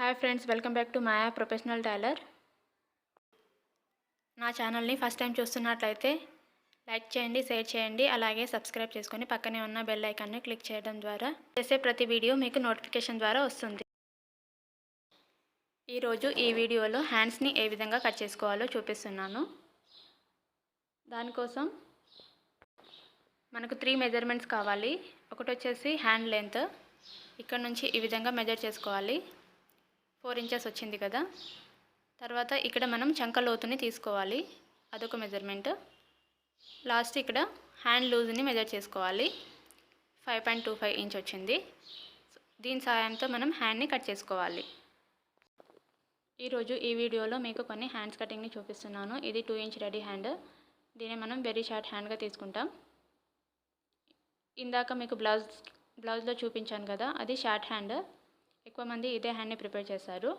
Hi friends welcome back to Maya professional tailor నా ఛానల్ని first time చూస్తున్నట్లయితే like చేయండి షేర్ చేయండి అలాగే సబ్స్క్రైబ్ చేసుకొని పక్కనే ఉన్న బెల్ ఐకాన్ని క్లిక్ చేయడం ద్వారా చేసే ప్రతి వీడియో మీకు నోటిఫికేషన్ ద్వారా వస్తుంది. ఈరోజు ఈ వీడియోలో హ్యాండ్స్ని ఏ విధంగా కట్ చేసుకోవాలో చూపిస్తున్నాను. దానికోసం మనకు త్రీ మెజర్మెంట్స్ కావాలి. ఒకటి వచ్చేసి హ్యాండ్ లెంత్ ఇక్కడ నుంచి ఈ విధంగా మెజర్ చేసుకోవాలి. ఫోర్ ఇంచెస్ వచ్చింది కదా. తర్వాత ఇక్కడ మనం చంక లోతుని తీసుకోవాలి. అదొక మెజర్మెంట్ లాస్ట్ ఇక్కడ హ్యాండ్ లూజ్ని మెజర్ చేసుకోవాలి. Five point two five inch వచ్చింది. దీని సహాయంతో మనం హ్యాండ్ని కట్ చేసుకోవాలి. ఈరోజు ఈ వీడియోలో మీకు కొన్ని హ్యాండ్స్ కటింగ్ని చూపిస్తున్నాను. ఇది టూ ఇంచ్ రెడీ హ్యాండ్ దీన్ని మనం వెరీ షార్ట్ హ్యాండ్గా తీసుకుంటాం. ఇందాక మీకు బ్లౌజ్ బ్లౌజ్లో చూపించాను కదా అది షార్ట్ హ్యాండ్ ఎక్కువ మంది ఇదే హ్యాండ్ని ప్రిపేర్ చేశారు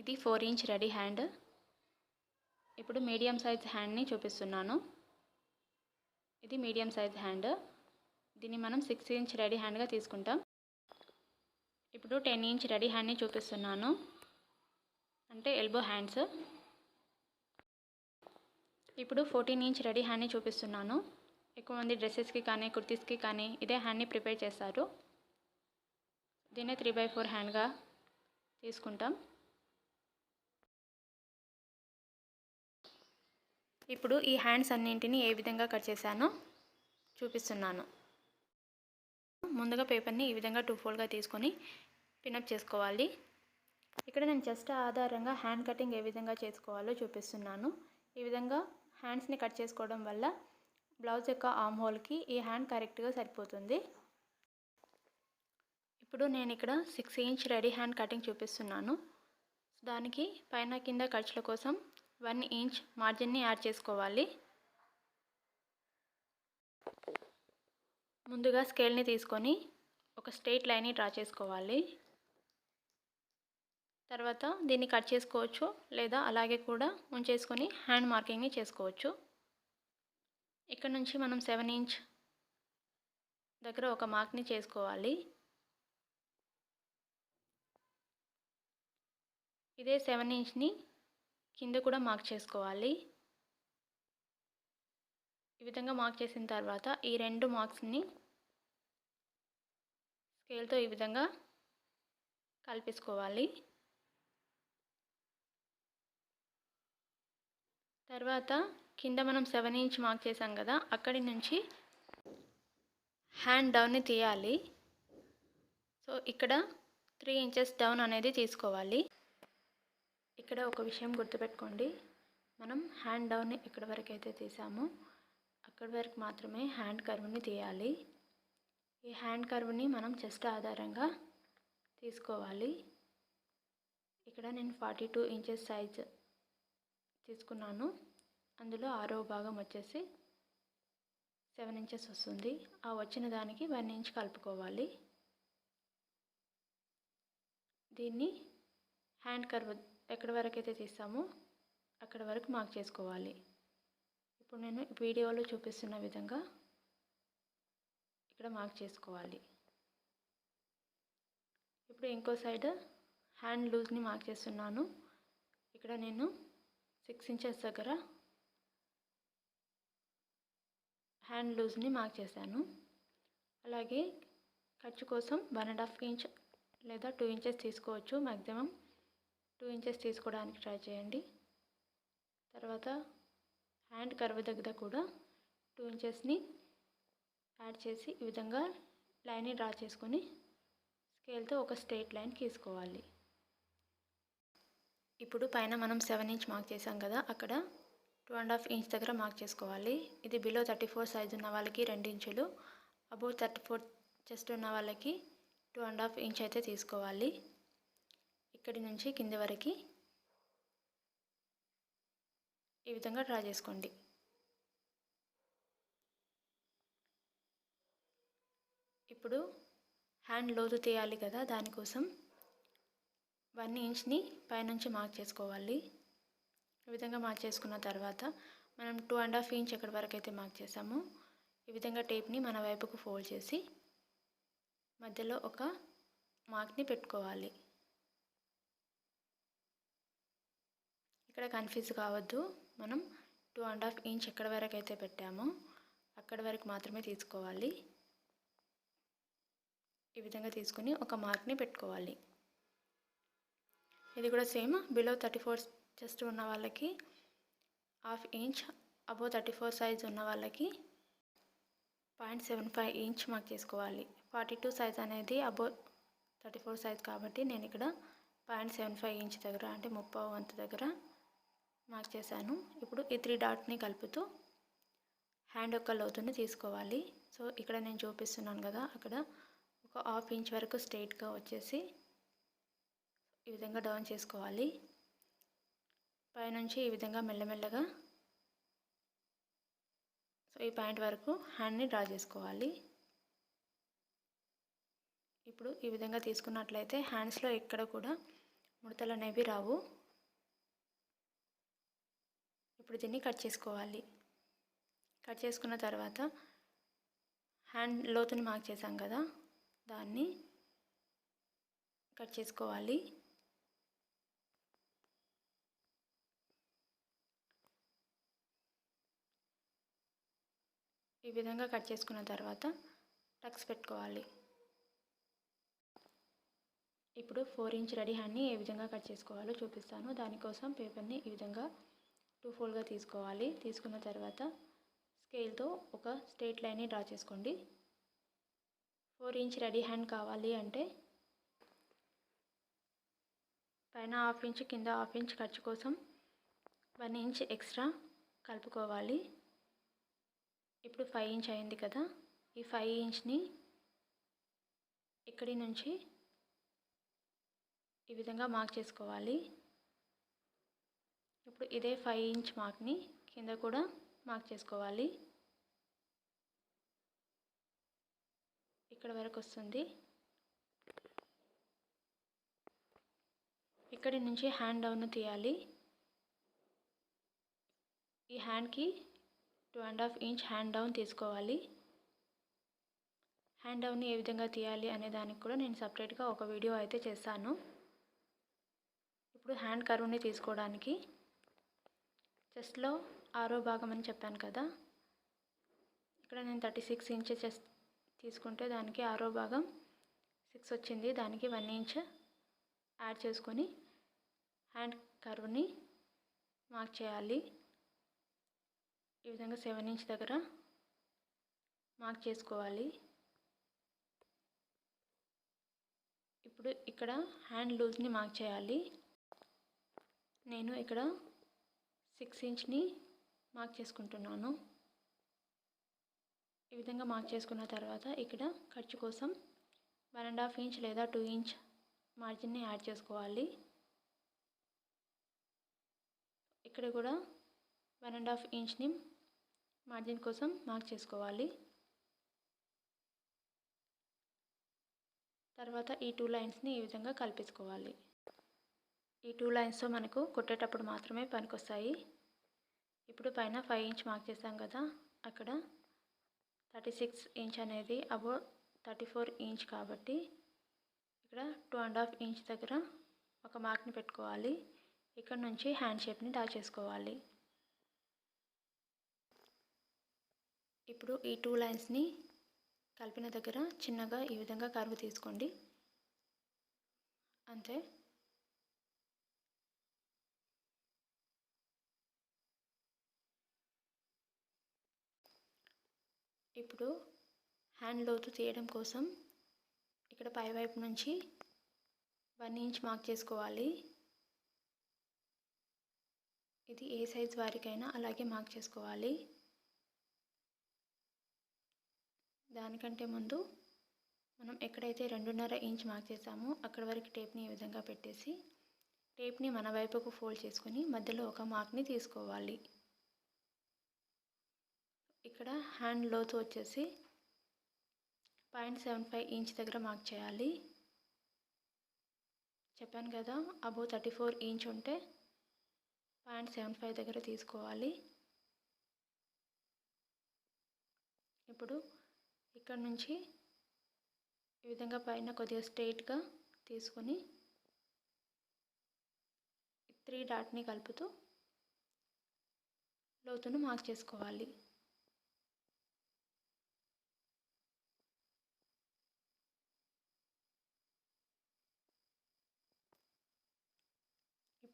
ఇది ఫోర్ ఇంచ్ రెడీ హ్యాండ్ ఇప్పుడు మీడియం సైజ్ హ్యాండ్ని చూపిస్తున్నాను. ఇది మీడియం సైజ్ హ్యాండ్ దీన్ని మనం సిక్స్ ఇంచ్ రెడీ హ్యాండ్గా తీసుకుంటాం. ఇప్పుడు టెన్ ఇంచ్ రెడీ హ్యాండ్ని చూపిస్తున్నాను. అంటే ఎల్బో హ్యాండ్స్ ఇప్పుడు ఫోర్టీన్ ఇంచ్ రెడీ హ్యాండ్ని చూపిస్తున్నాను. ఎక్కువ మంది డ్రెస్సెస్కి కానీ కుర్తీస్కి కానీ ఇదే హ్యాండ్ని ప్రిపేర్ చేస్తారు. దీన్నే త్రీ బై ఫోర్ హ్యాండ్గా తీసుకుంటాం. ఇప్పుడు ఈ హ్యాండ్స్ అన్నింటిని ఏ విధంగా కట్ చేశానో చూపిస్తున్నాను. ముందుగా పేపర్ని ఈ విధంగా టూ ఫోల్డ్గా తీసుకొని పినప్ చేసుకోవాలి. ఇక్కడ నేను జస్ట్ ఆధారంగా హ్యాండ్ కటింగ్ ఏ విధంగా చేసుకోవాలో చూపిస్తున్నాను. ఈ విధంగా హ్యాండ్స్ని కట్ చేసుకోవడం వల్ల బ్లౌజ్ యొక్క ఆమ్ హోల్కి ఈ హ్యాండ్ కరెక్ట్గా సరిపోతుంది. ఇప్పుడు నేను ఇక్కడ six inch ready hand cutting చూపిస్తున్నాను. దానికి పైన కింద ఖర్చుల కోసం వన్ ఇంచ్ మార్జిన్ని యాడ్ చేసుకోవాలి. ముందుగా స్కేల్ని తీసుకొని ఒక స్ట్రెయిట్ లైన్ని డ్రా చేసుకోవాలి. తర్వాత దీన్ని కట్ చేసుకోవచ్చు లేదా అలాగే కూడా ఉంచేసుకొని హ్యాండ్ మార్కింగ్ని చేసుకోవచ్చు. ఇక్కడ నుంచి మనం సెవెన్ ఇంచ్ దగ్గర ఒక మార్క్ని చేసుకోవాలి. ఇదే సెవెన్ ఇంచ్ని కింద కూడా మార్క్ చేసుకోవాలి. ఈ విధంగా మార్క్ చేసిన తర్వాత ఈ రెండు మార్క్స్ని స్కేల్తో ఈ విధంగా కలిపేసుకోవాలి. తర్వాత కింద మనం సెవెన్ ఇంచ్ మార్క్ చేసాం కదా అక్కడి నుంచి హ్యాండ్ డౌన్ని తీయాలి. సో ఇక్కడ త్రీ ఇంచెస్ డౌన్ అనేది తీసుకోవాలి. ఇక్కడ ఒక విషయం గుర్తుపెట్టుకోండి. మనం హ్యాండ్ డౌన్ ఎక్కడి వరకు అయితే తీసామో. అక్కడి వరకు మాత్రమే హ్యాండ్ కర్వ్ని తీయాలి. ఈ హ్యాండ్ కర్వ్ని మనం చెస్ట్ ఆధారంగా తీసుకోవాలి. ఇక్కడ నేను ఫార్టీ టూ ఇంచెస్ సైజ్ తీసుకున్నాను. అందులో ఆరో భాగం వచ్చేసి సెవెన్ ఇంచెస్ వస్తుంది. ఆ వచ్చిన దానికి వన్ ఇంచ్ కలుపుకోవాలి. దీన్ని హ్యాండ్ కర్వ్ ఎక్కడి వరకు అయితే తీస్తామో అక్కడ వరకు మార్క్ చేసుకోవాలి. ఇప్పుడు నేను వీడియోలో చూపిస్తున్న విధంగా ఇక్కడ మార్క్ చేసుకోవాలి. ఇప్పుడు ఇంకో సైడ్ హ్యాండ్ లూజ్ని మార్క్ చేస్తున్నాను. ఇక్కడ నేను సిక్స్ ఇంచెస్ దగ్గర హ్యాండ్ లూజ్ని మార్క్ చేశాను. అలాగే ఖర్చు కోసం వన్ అండ్ హాఫ్ ఇంచ్ లేదా టూ ఇంచెస్ తీసుకోవచ్చు. మ్యాక్సిమం టూ ఇంచెస్ తీసుకోవడానికి ట్రై చేయండి. తర్వాత హ్యాండ్ కర్వ్ దగ్గర కూడా టూ ఇంచెస్ని యాడ్ చేసి ఈ విధంగా లైన్ని డ్రా చేసుకొని స్కేల్తో ఒక స్ట్రేట్ లైన్ గీసుకోవాలి ఇప్పుడు పైన మనం సెవెన్ ఇంచ్ మార్క్ చేసాం కదా అక్కడ టూ అండ్ హాఫ్ ఇంచ్ దగ్గర మార్క్ చేసుకోవాలి. ఇది బిలో థర్టీ ఫోర్ సైజ్ ఉన్న వాళ్ళకి రెండు ఇంచులు అబౌవ్ థర్టీ ఫోర్ చెస్ట్ ఉన్న వాళ్ళకి టూ అండ్ హాఫ్ ఇంచ్ అయితే తీసుకోవాలి. ఇక్కడి నుంచి కింది వరకు ఈ విధంగా డ్రా చేసుకోండి. ఇప్పుడు హ్యాండ్ లోతు తీయాలి కదా దానికోసం వన్ ఇంచ్ని పైనుంచి మార్క్ చేసుకోవాలి. ఈ విధంగా మార్క్ చేసుకున్న తర్వాత మనం టూ అండ్ హాఫ్ ఇంచ్ ఎక్కడి వరకు అయితే మార్క్ చేసామో ఈ విధంగా టేప్ని మన వైపుకు ఫోల్డ్ చేసి మధ్యలో ఒక మార్క్ని పెట్టుకోవాలి. ఇక్కడ కన్ఫ్యూజ్ కావద్దు. మనం టూ అండ్ హాఫ్ ఇంచ్ ఎక్కడి వరకు అయితే పెట్టామో అక్కడి వరకు మాత్రమే తీసుకోవాలి. ఈ విధంగా తీసుకొని ఒక మార్క్ని పెట్టుకోవాలి. ఇది కూడా same below thirty four chest ఉన్న వాళ్ళకి half inch above thirty four size ఉన్న వాళ్ళకి point seven five inch mark చేసుకోవాలి. ఫార్టీ టూ సైజ్ అనేది అబో థర్టీ ఫోర్ సైజ్ కాబట్టి నేను ఇక్కడ పాయింట్ సెవెన్ ఫైవ్ ఇంచ్ దగ్గర అంటే ముప్పై వంతు దగ్గర మార్క్ చేశాను. ఇప్పుడు ఈ త్రీ డాట్ని కలుపుతూ హ్యాండ్ యొక్క లోతుని తీసుకోవాలి. సో ఇక్కడ నేను చూపిస్తున్నాను కదా అక్కడ ఒక హాఫ్ ఇంచ్ వరకు స్ట్రైట్గా వచ్చేసి ఈ విధంగా డౌన్ చేసుకోవాలి. పైనుంచి ఈ విధంగా మెల్లమెల్లగా సో ఈ పాయింట్ వరకు హ్యాండ్ని డ్రా చేసుకోవాలి. ఇప్పుడు ఈ విధంగా తీసుకున్నట్లయితే హ్యాండ్స్లో ఎక్కడ కూడా ముడతలు అనేవి రావు. ఇప్పుడు దీన్ని కట్ చేసుకోవాలి. కట్ చేసుకున్న తర్వాత హ్యాండ్ లోతుని మార్క్ చేసాం కదా దాన్ని కట్ చేసుకోవాలి. ఈ విధంగా కట్ చేసుకున్న తర్వాత టక్స్ పెట్టుకోవాలి. ఇప్పుడు ఫోర్ ఇంచ్ రెడీ హ్యాండ్ని ఏ విధంగా కట్ చేసుకోవాలో చూపిస్తాను. దానికోసం పేపర్ని ఈ విధంగా టూ ఫోల్డ్గా తీసుకోవాలి. తీసుకున్న తర్వాత స్కేల్తో ఒక స్ట్రేట్ లైన్ని డ్రా చేసుకోండి. ఫోర్ ఇంచ్ రెడీ హ్యాండ్ కావాలి అంటే పైన హాఫ్ ఇంచ్ కింద హాఫ్ ఇంచ్ ఖర్చు కోసం వన్ ఇంచ్ ఎక్స్ట్రా కలుపుకోవాలి. ఇప్పుడు ఫైవ్ ఇంచ్ అయింది కదా. ఈ ఫైవ్ ఇంచ్ని ఇక్కడి నుంచి ఈ విధంగా మార్క్ చేసుకోవాలి. ఇప్పుడు ఇదే ఫైవ్ ఇంచ్ మార్క్ని కింద కూడా మార్క్ చేసుకోవాలి. ఇక్కడ వరకు వస్తుంది. ఇక్కడి నుంచి హ్యాండ్ డౌన్ తీయాలి. ఈ హ్యాండ్కి two and half inch hand down తీసుకోవాలి. హ్యాండ్ డౌన్ని ఏ విధంగా తీయాలి అనే దానికి కూడా నేను సపరేట్గా ఒక వీడియో అయితే చేస్తాను ఇప్పుడు హ్యాండ్ కరువుని తీసుకోవడానికి చెస్ట్లో ఆరో భాగం అని చెప్పాను కదా. ఇక్కడ నేను థర్టీ సిక్స్ ఇంచ్ చెస్ తీసుకుంటే దానికి ఆరో భాగం సిక్స్ వచ్చింది. దానికి వన్ ఇంచ్ యాడ్ చేసుకొని హ్యాండ్ కర్వ్ని మార్క్ చేయాలి. ఈ విధంగా సెవెన్ ఇంచ్ దగ్గర మార్క్ చేసుకోవాలి. ఇప్పుడు ఇక్కడ హ్యాండ్ లూజ్ని మార్క్ చేయాలి. నేను ఇక్కడ సిక్స్ ఇంచ్ని మార్క్ చేసుకుంటున్నాను. ఈ విధంగా మార్క్ చేసుకున్న తర్వాత ఇక్కడ ఖర్చు కోసం వన్ అండ్ హాఫ్ ఇంచ్ లేదా టూ ఇంచ్ మార్జిన్ని యాడ్ చేసుకోవాలి. ఇక్కడ కూడా వన్ అండ్ హాఫ్ ఇంచ్ని మార్జిన్ కోసం మార్క్ చేసుకోవాలి. తర్వాత ఈ టూ లైన్స్ని ఈ విధంగా కల్పించుకోవాలి ఈ టూ లైన్స్తో మనకు కుట్టేటప్పుడు మాత్రమే పనికొస్తాయి. ఇప్పుడు పైన ఫైవ్ ఇంచ్ మార్క్ చేసాం కదా అక్కడ థర్టీ సిక్స్ ఇంచ్ అనేది అబో థర్టీ ఫోర్ ఇంచ్ కాబట్టి ఇక్కడ టూ అండ్ హాఫ్ ఇంచ్ దగ్గర ఒక మార్క్ని పెట్టుకోవాలి. ఇక్కడ నుంచి హ్యాండ్ షేప్ని డ్రా చేసుకోవాలి. ఇప్పుడు ఈ టూ లైన్స్ని కలిపిన దగ్గర చిన్నగా ఈ విధంగా కరువు తీసుకోండి. అంతే. ఇప్పుడు హ్యాండ్ లోతు తీయడం కోసం ఇక్కడ పైవైపు నుంచి వన్ ఇంచ్ మార్క్ చేసుకోవాలి. ఇది ఏ సైజ్ వారికైనా అలాగే మార్క్ చేసుకోవాలి. దానికంటే ముందు మనం ఎక్కడైతే రెండున్నర ఇంచ్ మార్క్ చేసామో అక్కడ వరకు టేప్ని ఈ విధంగా పెట్టేసి టేప్ని మన వైపుకు ఫోల్డ్ చేసుకుని మధ్యలో ఒక మార్క్ని తీసుకోవాలి. ఇక్కడ హ్యాండ్ లోతు వచ్చేసి పాయింట్ సెవెన్ ఫైవ్ ఇంచ్ దగ్గర మార్క్ చేయాలి. చెప్పాను కదా అబో థర్టీ ఫోర్ ఇంచ్ ఉంటే పాయింట్ సెవెన్ ఫైవ్ దగ్గర తీసుకోవాలి. ఇప్పుడు ఇక్కడ నుంచి ఈ విధంగా పైన కొద్దిగా స్ట్రైట్గా తీసుకొని త్రీ డాట్ని కలుపుతూ లోతును మార్క్ చేసుకోవాలి.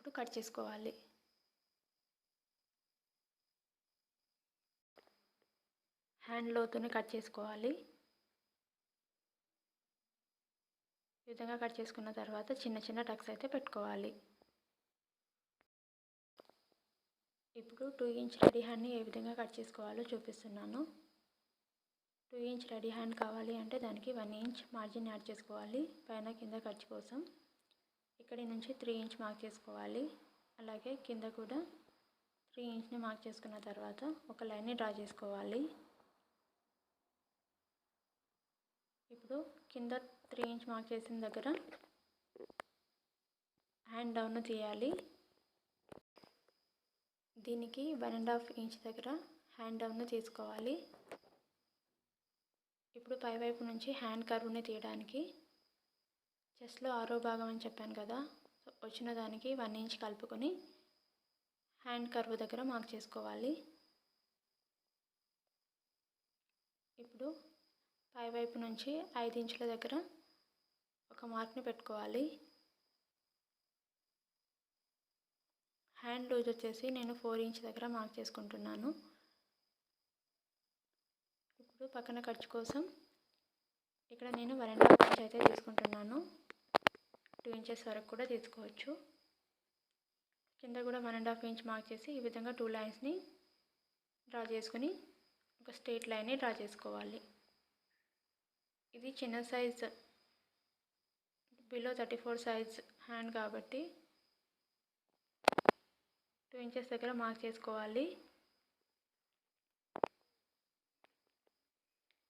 ఇప్పుడు కట్ చేసుకోవాలి. హ్యాండ్ లోతుని కట్ చేసుకోవాలి. ఈ విధంగా కట్ చేసుకున్న తర్వాత చిన్న చిన్న టక్స్ అయితే పెట్టుకోవాలి. ఇప్పుడు టూ ఇంచ్ రెడీ హ్యాండ్ని ఏ విధంగా కట్ చేసుకోవాలో చూపిస్తున్నాను. టూ ఇంచ్ రెడీ హ్యాండ్ కావాలి అంటే దానికి వన్ ఇంచ్ మార్జిన్ యాడ్ చేసుకోవాలి. పైన కింద ఖర్చు కోసం. ఇక్కడి నుంచి త్రీ ఇంచ్ మార్క్ చేసుకోవాలి. అలాగే కింద కూడా త్రీ ఇంచ్ని మార్క్ చేసుకున్న తర్వాత ఒక లైన్ని డ్రా చేసుకోవాలి. ఇప్పుడు కింద త్రీ ఇంచ్ మార్క్ చేసిన దగ్గర హ్యాండ్ డౌన్ తీయాలి. దీనికి వన్ అండ్ హాఫ్ ఇంచ్ దగ్గర హ్యాండ్ డౌన్ తీసుకోవాలి. ఇప్పుడు పైవైపు నుంచి హ్యాండ్ కర్వ్ని తీయడానికి చెస్ట్లో ఆరో భాగం అని చెప్పాను కదా వచ్చిన దానికి వన్ ఇంచ్ కలుపుకొని హ్యాండ్ కర్వ్ దగ్గర మార్క్ చేసుకోవాలి. ఇప్పుడు పైవైపు నుంచి ఐదు ఇంచుల దగ్గర ఒక మార్క్ని పెట్టుకోవాలి. హ్యాండ్ లూజ్ వచ్చేసి నేను ఫోర్ ఇంచ్ దగ్గర మార్క్ చేసుకుంటున్నాను. ఇప్పుడు పక్కన ఖర్చు కోసం ఇక్కడ నేను వన్ ఇంచ్ అయితే తీసుకుంటున్నాను. టూ ఇంచెస్ వరకు కూడా తీసుకోవచ్చు. కింద కూడా one and half inch mark చేసి ఈ విధంగా టూ లైన్స్ని డ్రా చేసుకుని ఒక స్ట్రేట్ లైన్ని డ్రా చేసుకోవాలి. ఇది చిన్న size below thirty four size hand కాబట్టి టూ ఇంచెస్ దగ్గర మార్క్ చేసుకోవాలి.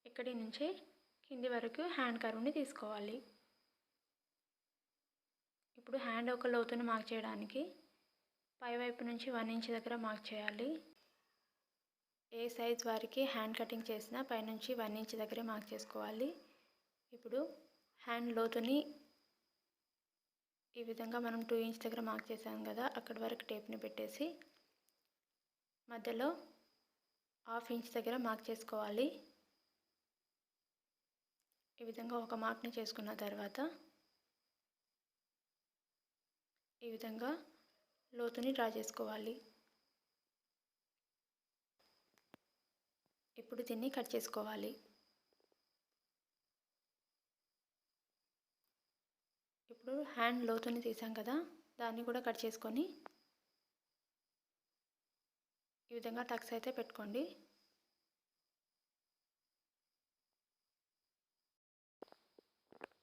ఇక్కడి నుంచి కింది వరకు హ్యాండ్ కర్వ్ని తీసుకోవాలి. ఇప్పుడు హ్యాండ్ ఒక లోతుని మార్క్ చేయడానికి పైవైపు నుంచి వన్ ఇంచ్ దగ్గర మార్క్ చేయాలి. ఏ సైజ్ వారికి హ్యాండ్ కటింగ్ చేసినా పైనుంచి వన్ ఇంచ్ దగ్గరే మార్క్ చేసుకోవాలి. ఇప్పుడు హ్యాండ్ లోతుని ఈ విధంగా మనం టూ ఇంచ్ దగ్గర మార్క్ చేసాం కదా అక్కడి వరకు టేప్ని పెట్టేసి మధ్యలో హాఫ్ ఇంచ్ దగ్గర మార్క్ చేసుకోవాలి. ఈ విధంగా ఒక మార్క్ని చేసుకున్న తర్వాత ఈ విధంగా లోతుని డ్రా చేసుకోవాలి. ఇప్పుడు దీన్ని కట్ చేసుకోవాలి. ఇప్పుడు హ్యాండ్ లోతుని తీసాం కదా దాన్ని కూడా కట్ చేసుకొని ఈ విధంగా టక్స్ అయితే పెట్టుకోండి.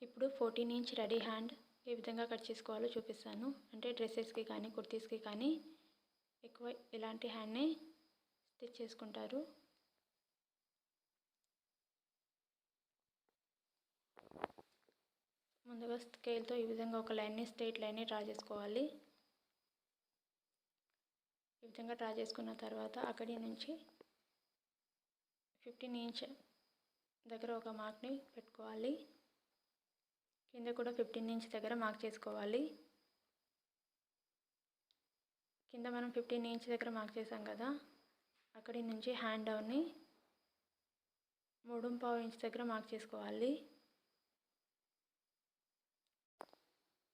ఇప్పుడు ఫోర్టీన్ ఇంచ్ రెడీ హ్యాండ్ ఏ విధంగా కట్ చేసుకోవాలో చూపిస్తాను. అంటే డ్రెస్సెస్కి కానీ కుర్తీస్కి కానీ ఎక్కువ ఇలాంటి హ్యాండ్ని స్టిచ్ చేసుకుంటారు. ముందుగా స్కేల్తో ఈ విధంగా ఒక లైన్ని స్ట్రైట్ లైన్ని డ్రా చేసుకోవాలి. ఈ విధంగా డ్రా చేసుకున్న తర్వాత అక్కడి నుంచి ఫిఫ్టీన్ ఇంచ్ దగ్గర ఒక మార్క్ని పెట్టుకోవాలి. కింద కూడా ఫిఫ్టీన్ ఇంచ్ దగ్గర మార్క్ చేసుకోవాలి. కింద మనం ఫిఫ్టీన్ ఇంచ్ దగ్గర మార్క్ చేసాం కదా అక్కడి నుంచి హ్యాండ్ డౌన్ని మూడు పావు ఇంచ్ దగ్గర మార్క్ చేసుకోవాలి.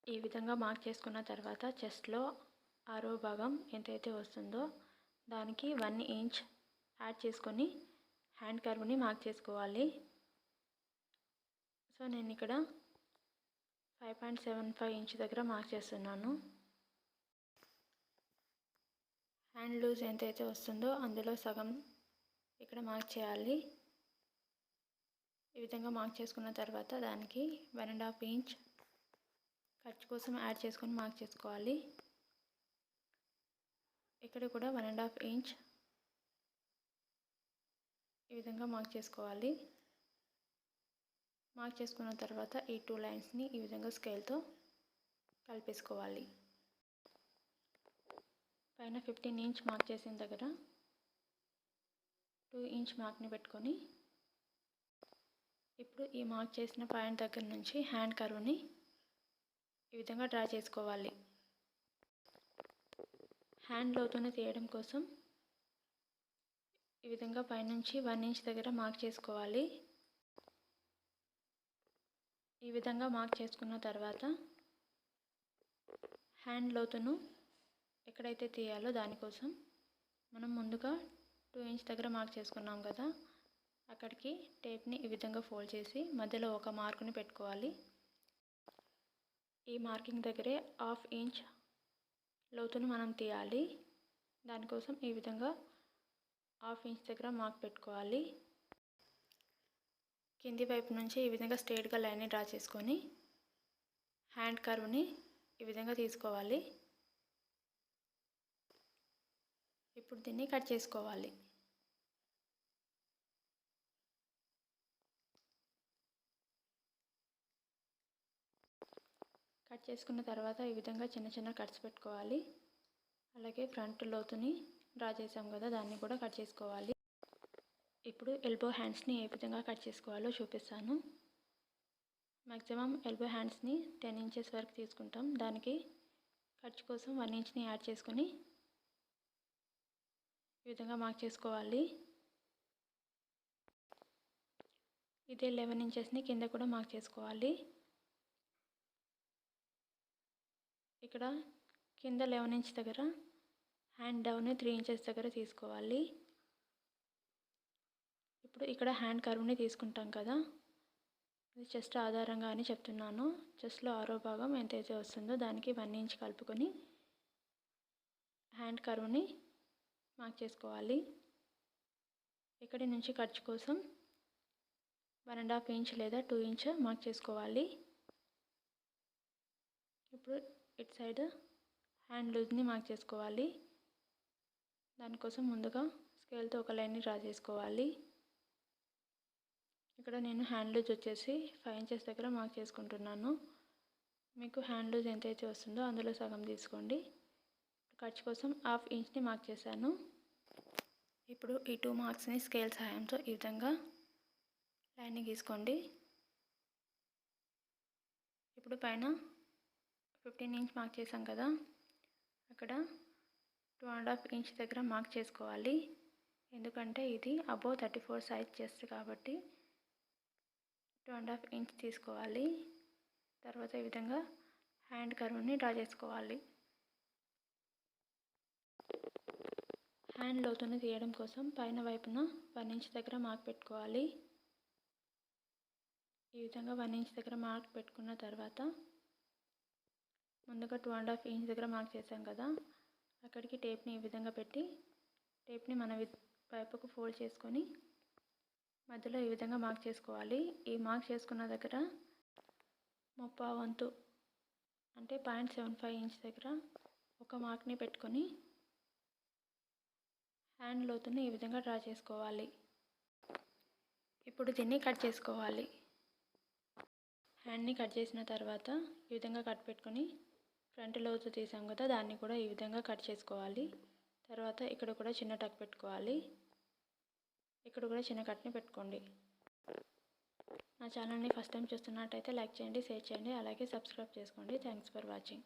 ఈ విధంగా మార్క్ చేసుకున్న తర్వాత చెస్ట్లో ఆరో భాగం ఎంతైతే వస్తుందో దానికి వన్ ఇంచ్ యాడ్ చేసుకొని హ్యాండ్ కర్వ్ని మార్క్ చేసుకోవాలి. సో నేను ఇక్కడ five point seven five inch దగ్గర మార్క్ చేస్తున్నాను. హ్యాండ్ లూజ్ ఎంతైతే వస్తుందో అందులో సగం ఇక్కడ మార్క్ చేయాలి. ఈ విధంగా మార్క్ చేసుకున్న తర్వాత దానికి వన్ అండ్ హాఫ్ ఇంచ్ ఖర్చు కోసం యాడ్ చేసుకొని మార్క్ చేసుకోవాలి. ఇక్కడ కూడా వన్ అండ్ హాఫ్ ఇంచ్ ఈ విధంగా మార్క్ చేసుకోవాలి. మార్క్ చేసుకున్న తర్వాత ఈ టూ లైన్స్ని ఈ విధంగా స్కేల్తో కలిపేసుకోవాలి. పైన ఫిఫ్టీన్ ఇంచ్ మార్క్ చేసిన దగ్గర టూ ఇంచ్ మార్క్ని పెట్టుకొని ఇప్పుడు ఈ మార్క్ చేసిన పాయింట్ దగ్గర నుంచి హ్యాండ్ కర్వ్ని ఈ విధంగా డ్రా చేసుకోవాలి. హ్యాండ్ లోతున తీయడం కోసం ఈ విధంగా పైనుంచి వన్ ఇంచ్ దగ్గర మార్క్ చేసుకోవాలి. ఈ విధంగా మార్క్ చేసుకున్న తర్వాత హ్యాండ్ లోతును ఎక్కడైతే తీయాలో దానికోసం మనం ముందుగా టూ ఇంచ్ దగ్గర మార్క్ చేసుకున్నాం కదా అక్కడికి టేప్ని ఈ విధంగా ఫోల్డ్ చేసి మధ్యలో ఒక మార్కుని పెట్టుకోవాలి. ఈ మార్కింగ్ దగ్గరే హాఫ్ ఇంచ్ లోతును మనం తీయాలి. దానికోసం ఈ విధంగా హాఫ్ ఇంచ్ దగ్గర మార్క్ పెట్టుకోవాలి. కింది వైపు నుంచి ఈ విధంగా స్ట్రేట్గా లైన్ని డ్రా చేసుకొని హ్యాండ్ కర్వ్ని ఈ విధంగా తీసుకోవాలి. ఇప్పుడు దీన్ని కట్ చేసుకోవాలి. కట్ చేసుకున్న తర్వాత ఈ విధంగా చిన్న చిన్న కట్స్ పెట్టుకోవాలి. అలాగే ఫ్రంట్ లోతుని డ్రా చేసాం కదా దాన్ని కూడా కట్ చేసుకోవాలి. ఇప్పుడు ఎల్బో హ్యాండ్స్ని ఏ విధంగా కట్ చేసుకోవాలో చూపిస్తాను. మ్యాక్సిమం ఎల్బో హ్యాండ్స్ని టెన్ ఇంచెస్ వరకు తీసుకుంటాం. దానికి ఖర్చు కోసం వన్ ఇంచ్ని యాడ్ చేసుకొని ఈ విధంగా మార్క్ చేసుకోవాలి. ఇదే లెవెన్ ఇంచెస్ని కింద కూడా మార్క్ చేసుకోవాలి. ఇక్కడ కింద లెవెన్ ఇంచ్ దగ్గర హ్యాండ్ డౌన్ త్రీ ఇంచెస్ దగ్గర తీసుకోవాలి. ఇప్పుడు ఇక్కడ హ్యాండ్ కర్వ్ని తీసుకుంటాం కదా. ఇది చెస్ట్ ఆధారంగా అని చెప్తున్నాను. చెస్ట్లో ఆరో భాగం ఎంతైతే వస్తుందో దానికి వన్ ఇంచ్ కలుపుకొని హ్యాండ్ కర్వ్ని మార్క్ చేసుకోవాలి. ఇక్కడి నుంచి ఖర్చు కోసం వన్ అండ్ హాఫ్ ఇంచ్ లేదా టూ ఇంచ్ మార్క్ చేసుకోవాలి. ఇప్పుడు ఇటు సైడ్ హ్యాండ్ లూజ్ని మార్క్ చేసుకోవాలి. దానికోసం ముందుగా స్కేల్తో ఒక లైన్ని డ్రా చేసుకోవాలి. ఇక్కడ నేను హ్యాండ్ లూజ్ వచ్చేసి ఫైవ్ ఇంచెస్ దగ్గర మార్క్ చేసుకుంటున్నాను. మీకు హ్యాండ్ లూజ్ ఎంతైతే వస్తుందో అందులో సగం తీసుకోండి. ఖర్చు కోసం హాఫ్ ఇంచ్ని మార్క్ చేశాను. ఇప్పుడు ఈ టూ మార్క్స్ని స్కేల్ సహాయంతో ఈ విధంగా లైన్ని గీసుకోండి. ఇప్పుడు పైన ఫిఫ్టీన్ ఇంచ్ మార్క్ చేసాం కదా అక్కడ టూ అండ్ హాఫ్ ఇంచ్ దగ్గర మార్క్ చేసుకోవాలి. ఎందుకంటే ఇది అబోవ్ థర్టీ ఫోర్ సైజ్ చేస్తుంది కాబట్టి టూ అండ్ హాఫ్ ఇంచ్ తీసుకోవాలి. తర్వాత ఈ విధంగా హ్యాండ్ కర్వ్ని డ్రా చేసుకోవాలి. హ్యాండ్ లోతుని తీయడం కోసం పైన వైపున వన్ ఇంచ్ దగ్గర మార్క్ పెట్టుకోవాలి. ఈ విధంగా వన్ ఇంచ్ దగ్గర మార్క్ పెట్టుకున్న తర్వాత ముందుగా టూ అండ్ హాఫ్ ఇంచ్ దగ్గర మార్క్ చేసాం కదా అక్కడికి టేప్ని ఈ విధంగా పెట్టి టేప్ని మన వైపుకు ఫోల్డ్ చేసుకొని మధ్యలో ఈ విధంగా మార్క్ చేసుకోవాలి. ఈ మార్క్ చేసుకున్న దగ్గర ముప్పా వంతు అంటే పాయింట్ సెవెన్ ఫైవ్ ఇంచ్ దగ్గర ఒక మార్క్ని పెట్టుకొని హ్యాండ్ లోతుని ఈ విధంగా డ్రా చేసుకోవాలి. ఇప్పుడు దీన్ని కట్ చేసుకోవాలి. హ్యాండ్ని కట్ చేసిన తర్వాత ఈ విధంగా కట్ పెట్టుకొని ఫ్రంట్ లోతు తీసాం కదా దాన్ని కూడా ఈ విధంగా కట్ చేసుకోవాలి. తర్వాత ఇక్కడ కూడా చిన్న టక్ పెట్టుకోవాలి. ఇక్కడ కూడా చిన్న కట్ని పెట్టుకోండి. నా ఛానల్ని ఫస్ట్ టైం చూస్తున్నట్టయితే లైక్ చేయండి షేర్ చేయండి అలాగే సబ్స్క్రైబ్ చేసుకోండి. Thanks for watching.